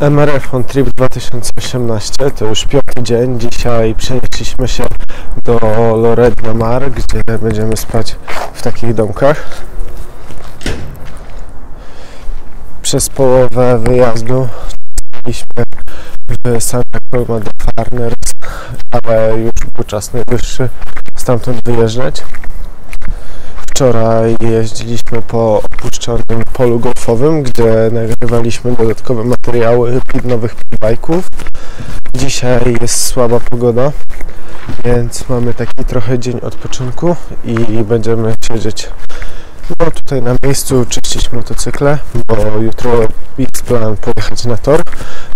MRF on Trip 2018 to już piąty dzień. Dzisiaj przenieśliśmy się do de Mar, gdzie będziemy spać w takich domkach. Przez połowę wyjazdu byliśmy w Santa Coloma de Farners, ale już był czas najwyższy stamtąd wyjeżdżać. Wczoraj jeździliśmy po opuszczonym polu golfowym, gdzie nagrywaliśmy dodatkowe materiały nowych bajków. Dzisiaj jest słaba pogoda, więc mamy taki trochę dzień odpoczynku i będziemy siedzieć no, tutaj na miejscu, czyścić motocykle, bo jutro jest plan pojechać na tor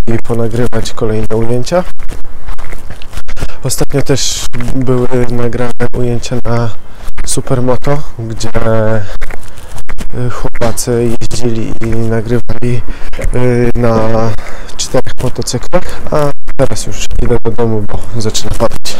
i ponagrywać kolejne ujęcia. Ostatnio też były nagrane ujęcia na Supermoto, gdzie chłopacy jeździli i nagrywali y, na czterech motocyklach, a teraz już idę do domu, bo zaczyna padać.